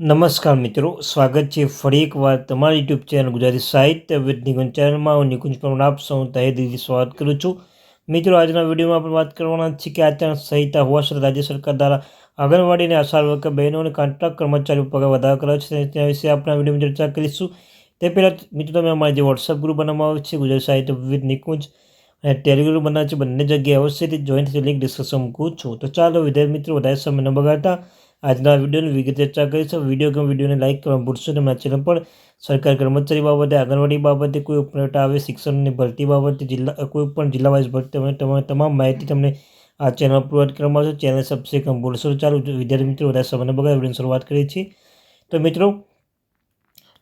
નમસ્કાર મિત્રો, સ્વાગત છે ફરી એકવાર તમારી યુટ્યુબ ચેનલ ગુજરાતી સાહિત્ય વિદ નિકુંજ ચેનલમાં. હું નિકુંજ પણ આપ સૌ તહે દિલથી સ્વાગત કરું છું. મિત્રો, આજના વિડીયોમાં આપણે વાત કરવાના છે કે આચરણ સંહિતા હોવા છતાં રાજ્ય સરકાર દ્વારા આંગણવાડી અને આશા વર્કર બહેનો અને કોન્ટ્રાક્ટ કર્મચારીઓ પગાર વધારો કર્યો છે. તેના વિશે આપણે વિડીયોમાં ચર્ચા કરીશું. તે પહેલાં મિત્રો, તમે અમારે જે વોટ્સઅપ ગ્રુપ બનાવવામાં આવે છે, ગુજરાતી સાહિત્ય વિદ નિકુંજ અને ટેલિગ્રુપ બનાવે છે, બંને જગ્યાએ અવશ્યથી જોઈન્ટ લિંક ડિસ્કશન મૂકું છું. તો ચાલો વિદ્યાર્થી મિત્રો, વધારે સમય ન બગાડતા આજના વિડીયોની વિગતે ચર્ચા કરીશું. વીડિયો ગમે વિડીયોને લાઇક કરવા ભૂલશો તેમના ચેનલ પર સરકાર કર્મચારી બાબતે આંગણવાડી બાબતે કોઈ ઉપનેટ આવે, શિક્ષણની ભરતી બાબતે, જિલ્લા, કોઈ પણ જિલ્લા વાઇઝ ભરતી તમે તમામ માહિતી તમને આ ચેનલ પ્રોવાઈડ કરવામાં આવશે. ચેનલ સબસ્ક્રાઈબ ભૂલશો ચાલુ વિદ્યાર્થી મિત્રો, વધારે સમયને બગાડ વીડિયો શરૂઆત કરીએ છીએ. તો મિત્રો,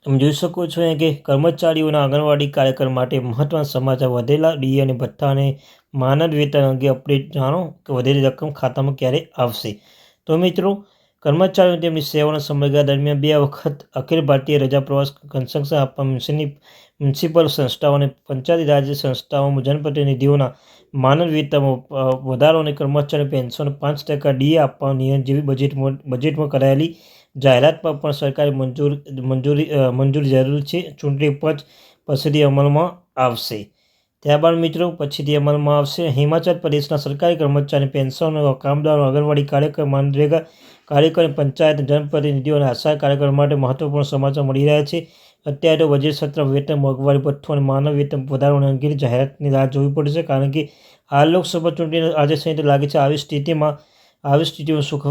તમે જોઈ શકો છો કે કર્મચારીઓના આંગણવાડી કાર્યક્રમ માટે મહત્વના સમાચાર વધેલા. ડી અને ભથ્થા અને માનદ વેતન અંગે અપડેટ જાણો કે વધેલી રકમ ખાતામાં ક્યારે આવશે? તો મિત્રો કર્મચારીઓ તેમની સેવાના સમયગાળા દરમિયાન બે વખત અખિલ ભારતીય રજા પ્રવાસ કન્સેશન આપવા મ્યુનિસિપલ સંસ્થાઓ અને પંચાયતી રાજ્ય સંસ્થાઓમાં જનપ્રતિનિધિઓના માનવ વેતનમાં વધારો અને કર્મચારી પેન્શન પાંચ ટકા ડીએ આપવા નિયમ જેવી બજેટમાં બજેટમાં કરાયેલી જાહેરાત પર પણ સરકારે મંજૂર, મંજૂરી મંજૂરી જરૂર છે. ચૂંટણી પંચ પછીથી અમલમાં આવશે. ત્યારબાદ મિત્રો, પછીથી અમલમાં આવશે, હિમાચલ પ્રદેશના સરકારી કર્મચારી પેન્શન કામદારો, આંગણવાડી કાર્યક્રમ મનરેગા કાર્યક્રમ પંચાયત જનપ્રતિનિધિઓ અને આશા કાર્યક્રમ માટે મહત્વપૂર્ણ સમાચાર મળી રહ્યા છે. અત્યારે તો બજેટ સત્ર વેતન, મોંઘવારી ભથ્થું અને માનવ વેતન વધારવાની અંગેની જાહેરાતની રાહ જોવી પડશે, કારણ કે આ લોકસભા ચૂંટણી આજે સંહિતા લાગે છે. આવી સ્થિતિમાં આવી સ્થિતિમાં સુખ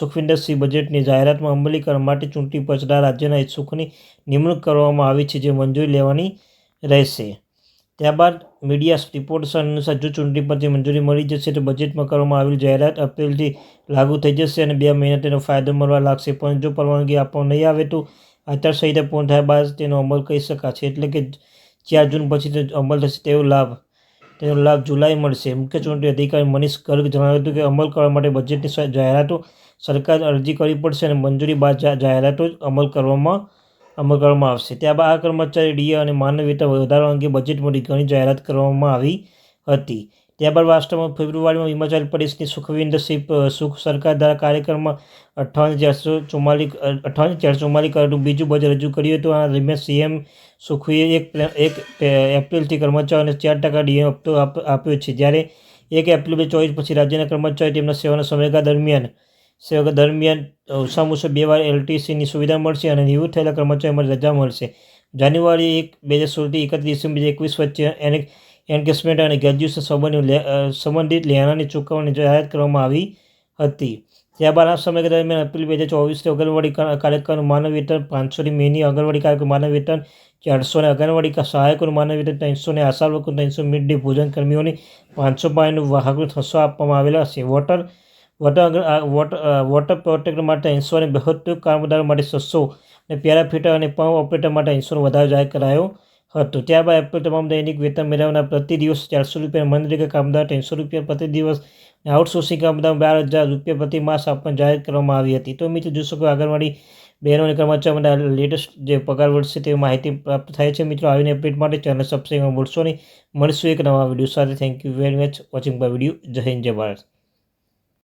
સુખવિન્દરસિંહ બજેટની જાહેરાતમાં અમલીકરણ માટે ચૂંટણી પંચના રાજ્યના સુખની નિમણૂક કરવામાં આવી છે, જે મંજૂરી લેવાની રહેશે. ત્યારબાદ મીડિયા રિપોર્ટ્સ અનુસાર જો ચૂંટણી પરથી મંજૂરી મળી જશે તો બજેટમાં કરવામાં આવેલી જાહેરાત એપ્રિલથી લાગુ થઈ જશે અને બે મહિના તેનો ફાયદો મળવા લાગશે. પણ જો પરવાનગી આપવામાં નહીં આવે તો આચારસંહિતા પૂર્ણ થયા બાદ તેનો અમલ કરી શકાશે. એટલે કે ચાર જૂન પછી અમલ થશે તેવો લાભ, તેનો લાભ જુલાઈ મળશે. મુખ્ય ચૂંટણી અધિકારી મનીષ ગર્ગ જણાવ્યું હતું કે અમલ કરવા માટે બજેટની જાહેરાતો સરકાર અરજી કરવી પડશે અને મંજૂરી બાદ જાહેરાતો અમલ કરવામાં અમલ કરવામાં આવશે. ત્યારબાદ આ કર્મચારી ડીએ અને માનવ વેતન વધારવા અંગે બજેટમાં ઘણી જાહેરાત કરવામાં આવી હતી. ત્યારબાદ વાસ્તવમાં ફેબ્રુઆરીમાં હિમાચલ પ્રદેશની સુખવિન્દરસિંહ સુખ સરકાર દ્વારા કાર્યક્રમમાં અઠ્ઠાવન ચારસો ચુમ્માલીસ અઠ્ઠાવન ચારસો ચુમ્માલીસ કરોડનું બીજું બજેટ રજૂ કર્યું હતું. આ દરમિયાન સીએમ સુખવીએ એક એક એપ્રિલથી કર્મચારીઓને ચાર ટકા ડીએ હપ્તો આપ્યો છે. જ્યારે એક એપ્રિલ બે ચોવીસ પછી રાજ્યના કર્મચારી તેમના સેવાના સમયગાળા દરમિયાન સેવા દરમિયાન ઓછામાં ઓછા બે વાર એલટીસીની સુવિધા મળશે અને નિવૃત્ત થયેલા કર્મચારીઓ માટે રજા મળશે. જાન્યુઆરી એક, બે હજાર સોળથી એકત્રીસ ડિસેમ્બર એકવીસ વચ્ચે એને, એન્ગેજમેન્ટ અને ગ્રેજ્યુએશન સંબંધિત સંબંધિત લેણાની ચૂકવણી જાહેરાત કરવામાં આવી હતી. ત્યારબાદ આ સમય દરમિયાન એપ્રિલ બે હજાર ચોવીસથી આંગણવાડી કાર્યક્રમનું માનવ વેતન પાંચસોની મેની આંગણવાડી કાર્યક્રમ માનવ વેતન ચારસો ને આંગણવાડી સહાયકોનું માનવ વેતન ત્રણસોને આશા લોકો ત્રણસો મિડ ડે ભોજન કર્મીઓની પાંચસો પાણીનું વાહકનું થસો આપવામાં આવેલા છે. વોટર વોટર વોટર પ્રોટેક્ટર માટે એંસો અને કામદારો માટે છસો અને પેરાફિટર અને પંપ ઓપરેટર માટે એંસોનો વધારો જાહેર કરાયો હતો. ત્યારબાદ એપ્રિલ તમામ દૈનિક વેતન મેળવનાર પ્રતિ દિવસ ચારસો રૂપિયા મનરેગા કામદાર, ત્રણસો રૂપિયા પ્રતિ દિવસ અને આઉટસોર્સિંગ કામદાર, બાર હજાર રૂપિયા પ્રતિ માસ આપવાની જાહેર કરવામાં આવી હતી. તો મિત્રો જોશો કે આંગણવાડી બહેનો અને કર્મચારીઓ માટે લેટેસ્ટ જે પગાર વધશે તે માહિતી પ્રાપ્ત થાય છે. મિત્રો, આવીને અપડેટ માટે ચેનલ સબસ્ક્રાઈબ ભૂલશો નહીં. મળશું એક નવા વીડિયો સાથે. Thank you very much watching bye video Jai Hind, Jai Bharat.